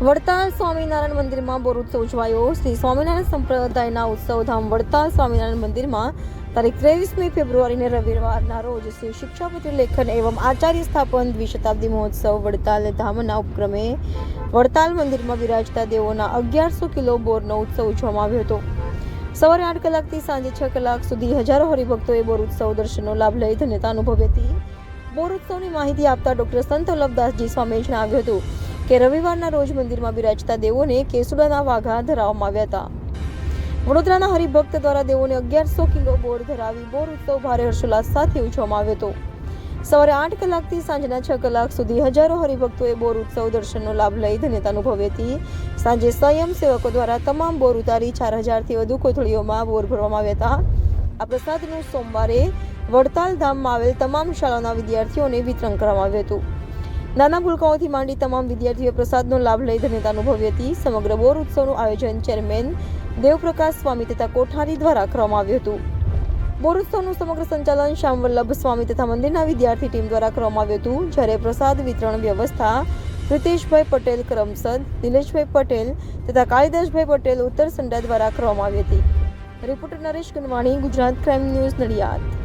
વડતાલ સ્વામિનારાયણ મંદિરમાં બોર ઉત્સવ ઉજવાયો. શ્રી સ્વામિનારાયણ સંપ્રદાયના ઉત્સવ ધામ વડતાલ સ્વામિનારાયણ મંદિરમાં તારીખ ત્રેવીસમી ફેબ્રુઆરીને રવિવારના રોજ શ્રી શિક્ષાપતિ લેખન એવં આચાર્ય સ્થાપન દ્વિશતાબ્દી મહોત્સવ વડતાલ ધામના ઉપક્રમે વડતાલ મંદિરમાં બિરાજતા દેવોના અગિયારસો કિલો બોરનો ઉત્સવ ઉજવવામાં આવ્યો હતો. સવારે આઠ કલાકથી સાંજે છ કલાક સુધી હજારો હરિભક્તોએ બોર ઉત્સવ દર્શનનો લાભ લઈ ધન્યતા અનુભવી હતી. બોર ઉત્સવની માહિતી આપતા ડોક્ટર સંત વલ્લભદાસજી સ્વામીએ જણાવ્યું હતું કે રવિવારના રોજ મંદિરમાં બિરાજતા દેવોને કેસુડાના વાઘા ધરાવવામાં આવ્યા હતા. વડોદરાના હરિભક્ત દ્વારા દેવોને અગિયારસો કિલો બોર ધરાવી બોર ઉત્સવ ભારે હર્ષોલ્લાસ સાથે ઉજવવામાં આવ્યો હતો. સવારે આઠ કલાકથી સાંજના છ કલાક સુધી હજારો હરિભક્તોએ બોર ઉત્સવ દર્શનનો લાભ લઈ ધન્યતા અનુભવી હતી. સાંજે સ્વયં સેવકો દ્વારા તમામ બોર ઉતારી ચાર હજારથી વધુ કોથળીઓમાં બોર ભરવામાં આવ્યા હતા. આ પ્રસાદનું સોમવારે વડતાલ ધામમાં આવેલ તમામ શાળાના વિદ્યાર્થીઓને વિતરણ કરવામાં આવ્યું હતું. નાના ભૂલકાઓથી માંડી તમામ વિદ્યાર્થીઓએ પ્રસાદનો લાભ લઈ ધન્યતા અનુભવી હતી. સમગ્ર બોર ઉત્સવનું આયોજન ચેરમેન દેવપ્રકાશ સ્વામી તથા કોઠારી દ્વારા કરવામાં આવ્યું હતું. બોર ઉત્સવનું સમગ્ર સંચાલન શ્યામવલ્લભ સ્વામી તથા મંદિરના વિદ્યાર્થી ટીમ દ્વારા કરવામાં આવ્યું હતું. જ્યારે પ્રસાદ વિતરણ વ્યવસ્થા પ્રિતેશભાઈ પટેલ કરમસદ નિલેશભાઈ પટેલ તથા કાળિદાસભાઈ પટેલ ઉત્તર સંડા દ્વારા કરવામાં આવી હતી. Reporter Naresh Kanwani Gujarat crime news Nadiad.